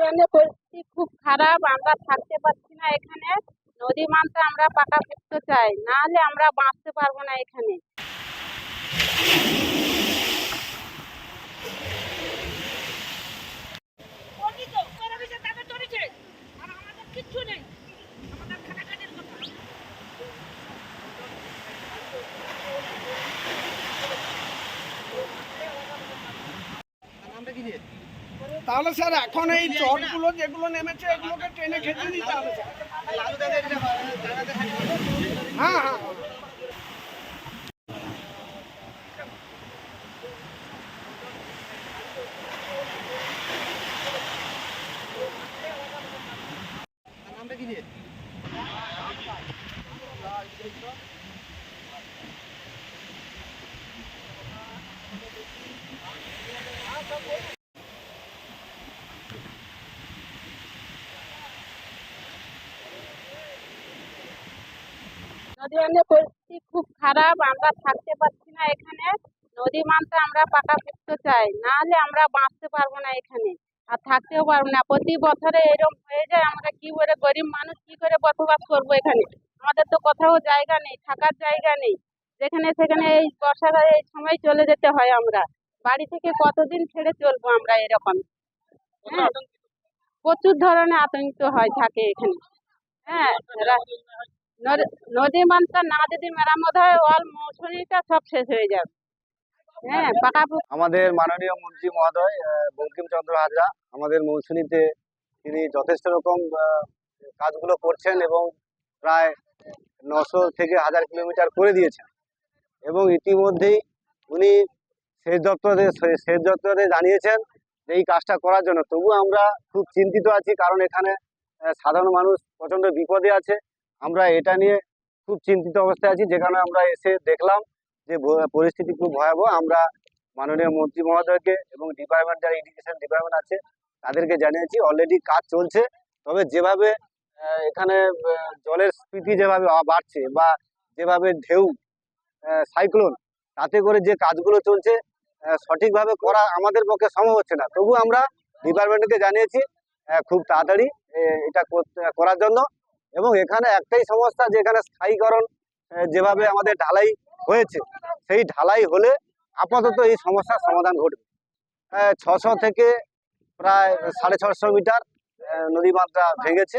নদীবান্ধের পরিস্থিতি খুব খারাপ আমরা থাকতে পারছি না এখানে। নদী বাঁধটা আমরা পাকা পাকাপোক্ত চাই না হলে আমরা বাঁচতে পারব না এখানে। অর্জিত ওরা তাহলে স্যার, এখন এই চটগুলো যেগুলো নেমেছে, এগুলোকে ট্রেনে খেতে দিতে হবে। হ্যাঁ হ্যাঁ হ্যাঁ। নদীবান্ধের পরিস্থিতি খুব খারাপ, আমরা থাকতে পারছি না এখানে। নদী বাঁধটা আমরা পাকা পাকাপোক্ত চাই, না হলে আমরা বাঁচতে পারব না এখানে আর থাকতেও পারব না। প্রতি বছরে এরকম হয়ে যায়, আমরা কি করে গরিব মানুষ কি করে বসবাস করব এখানে? আমাদের তো কোথাও জায়গা নেই, থাকার জায়গা নেই। যেখানে সেখানে এই বর্ষাকালে এই সময় চলে যেতে হয় আমরা। বাড়ি থেকে কতদিন ছেড়ে চলবো আমরা এরকম? হ্যাঁ প্রচুর ধরনের আতঙ্কিত হয় থাকে এখানে। হ্যাঁ নদ- বাঁধটা না যদি মেরামত হয় অল মৌসুমিটা সব শেষ হয়ে যাবে। হ্যাঁ পাকা আমাদের মাননীয় মন্ত্রী মহোদয় বঙ্কিমচন্দ্র হাজরা আমাদের মৌসুমীতে তিনি যথেষ্ট রকম কাজগুলো করছেন এবং প্রায় নশো থেকে হাজার কিলোমিটার করে দিয়েছেন। এবং ইতিমধ্যেই উনি সেচ দপ্তরে সে- সেচ দপ্তরে জানিয়েছেন এই কাজটা করার জন্য। তবু আমরা খুব চিন্তিত আছি কারণ এখানে সাধারণ মানুষ প্রচণ্ড বিপদে আছে। আমরা এটা নিয়ে খুব চিন্তিত অবস্থায় আছি। যেখানে আমরা এসে দেখলাম যে পরিস্থিতি খুব ভয়াবহ। আমরা মাননীয় মন্ত্রী মহোদয়কে এবং ডিপার্টমেন্ট যারা ইরিগেশন ডিপার্টমেন্ট আছে, তাদেরকে জানিয়েছি অলরেডি কাজ চলছে। তবে যেভাবে এখানে জলের স্ফীতি যেভাবে বাড়ছে বা যেভাবে ঢেউ সাইক্লোন তাতে করে যে কাজগুলো চলছে সঠিকভাবে করা আমাদের পক্ষে সম্ভব হচ্ছে না। তবু আমরা ডিপার্টমেন্টকে জানিয়েছি খুব তাড়াতাড়ি এটা করার জন্য এবং এখানে একটাই সমস্যা যে এখানে স্থায়ীকরণ যেভাবে আমাদের ঢালাই হয়েছে, সেই ঢালাই হলে আপাতত এই সমস্যার সমাধান ঘটবে। ছশো থেকে প্রায় সাড়ে ছশো মিটার নদীমাত্রা নদী মাত্রা ভেঙেছে।